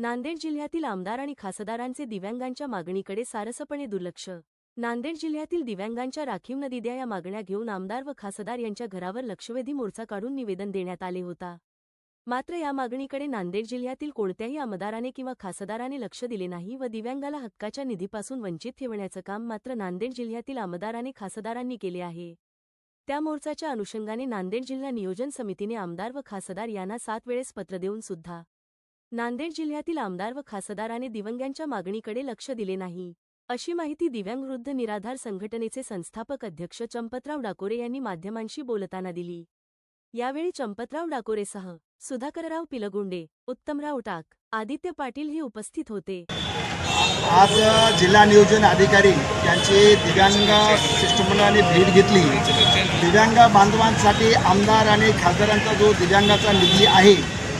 नांदेड जिल्ह्यातील आमदार आणि खासदारांचे दिव्यांगांच्या मागणीकडे सारसपणे दुर्लक्ष. नांदेड जिल्ह्यातील दिव्यांगांच्या राखीव नदीद्या या मागण्या घेऊन आमदार व खासदार यांच्या घरावर लक्षवेधी मोर्चा काढून निवेदन देण्यात आले होता. मात्र या मागणीकडे नांदेड जिल्ह्यातील कोणत्याही आमदाराने किंवा खासदाराने लक्ष दिले नाही व दिव्यांगाला हक्काच्या निधीपासून वंचित ठेवण्याचं काम मात्र नांदेड जिल्ह्यातील आमदाराने खासदारांनी केले आहे. त्या मोर्चाच्या अनुषंगाने नांदेड जिल्हा नियोजन समितीने आमदार व खासदार यांना सात वेळेस पत्र देऊन सुद्धा नांदेड जिल्ह्यातील आमदार व खासदाराने दिव्यांगांच्या मागणीकडे लक्ष दिले नाही. अशी माहिती दिव्यांगवृद्ध निराधार संघटनेचे संस्थापक अध्यक्ष चंपतराव डाकोरे यांनी माध्यमांशी बोलताना दिली. यावेळी चंपतराव डाकोरेसह सुधाकरराव पिलगुंडे उत्तमराव टाक आदित्य पाटील हे उपस्थित होते. आज जिल्हा नियोजन अधिकारी यांची दिव्यांग शिष्टमंडळाने भेट घेतली. दिव्यांग बांधवांसाठी आमदार आणि खासदारांचा जो दिव्यांगाचा निधी आहे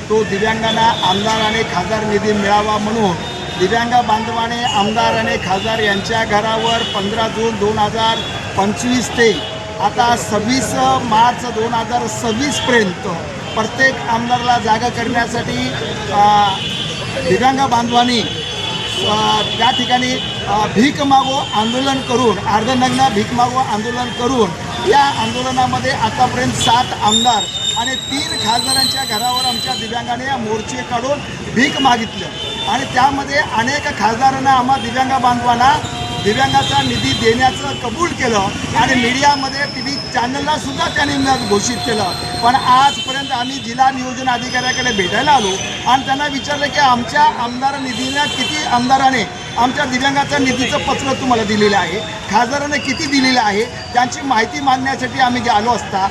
तो दिव्यांगांना आमदार आणि खासदार निधी मिळावा म्हणून दिव्यांग बांधवाने आमदार आणि खासदार यांच्या घरावर पंधरा जून दोन हजार पंचवीस ते आता सव्वीस मार्च दोन हजार सव्वीसपर्यंत प्रत्येक आमदारला जागा करण्यासाठी दिव्यांग बांधवांनी त्या ठिकाणी भीक मागो आंदोलन करून अर्धनग्न भीक मागो आंदोलन करून या आंदोलनामध्ये आतापर्यंत सात आमदार आणि तीन खासदारांच्या घरावर आमच्या दिव्यांगाने या मोर्चे काढून भीक मागितलं. आणि त्यामध्ये अनेक खासदारांना आम्हा दिव्यांग बांधवांना दिव्यांगाचा निधी देण्याचं कबूल केलं आणि मीडियामध्ये टी व्ही चॅनलला सुद्धा त्यांनी घोषित केलं. पण आजपर्यंत आम्ही जिल्हा नियोजन अधिकाऱ्याकडे भेटायला आलो आणि त्यांना विचारलं की आमच्या आमदार निधीला किती आमदाराने आमच्या दिव्यांगाच्या निधीचं पत्र तुम्हाला दिलेलं आहे? खासदाराने किती दिलेलं आहे? त्यांची माहिती मागण्यासाठी आम्ही गेलो असता.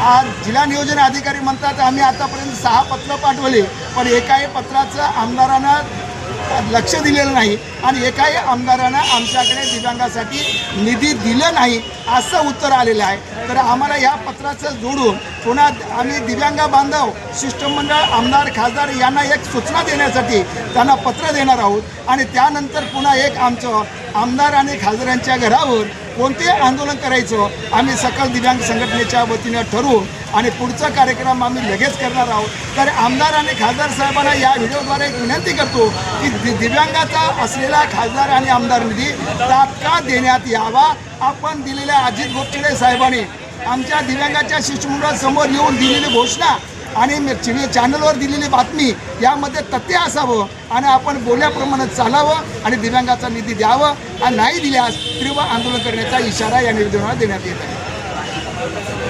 आज जिल्हा नियोजन अधिकारी म्हणतात आम्ही आतापर्यंत सहा पत्र पाठवले पण एकाही पत्राचं आमदारानं लक्ष दिलेलं नाही आणि एकाही आमदारानं आमच्याकडे दिव्यांगासाठी निधी दिलं नाही असं उत्तर आलेलं आहे. तर आम्हाला या पत्राचं जोडून पुन्हा आम्ही दिव्यांग बांधव शिष्टमंडळ आमदार खासदार यांना एक सूचना देण्यासाठी त्यांना पत्र देणार आहोत आणि त्यानंतर पुन्हा एक आमचं आमदार आणि खासदारांच्या घरावर कोणते आंदोलन करायचं? आम्ही सकल दिव्यांग संघटनेच्या वतीनं ठरवून आणि पुढचा कार्यक्रम आम्ही लगेच करणार आहोत. तर आमदार आणि खासदार साहेबांना या व्हिडिओद्वारे एक विनंती करतो की दि- दिव्यांगाचा असलेला खासदार आणि आमदार निधी तात्काळ देण्यात यावा. आपण दिलेल्या अजित गोपचिडे साहेबांनी आमच्या दिव्यांगाच्या शिष्टमंडळासमोर येऊन दिलेली घोषणा आणि चॅनलवर दिलेली बातमी यामध्ये तथ्य असावं आणि आपण बोलल्याप्रमाणे चालावं आणि दिव्यांगाचा निधी द्यावं आणि नाही दिल्यास तीव्र आंदोलन करण्याचा इशारा या निवेदनाला देण्यात येत आहे.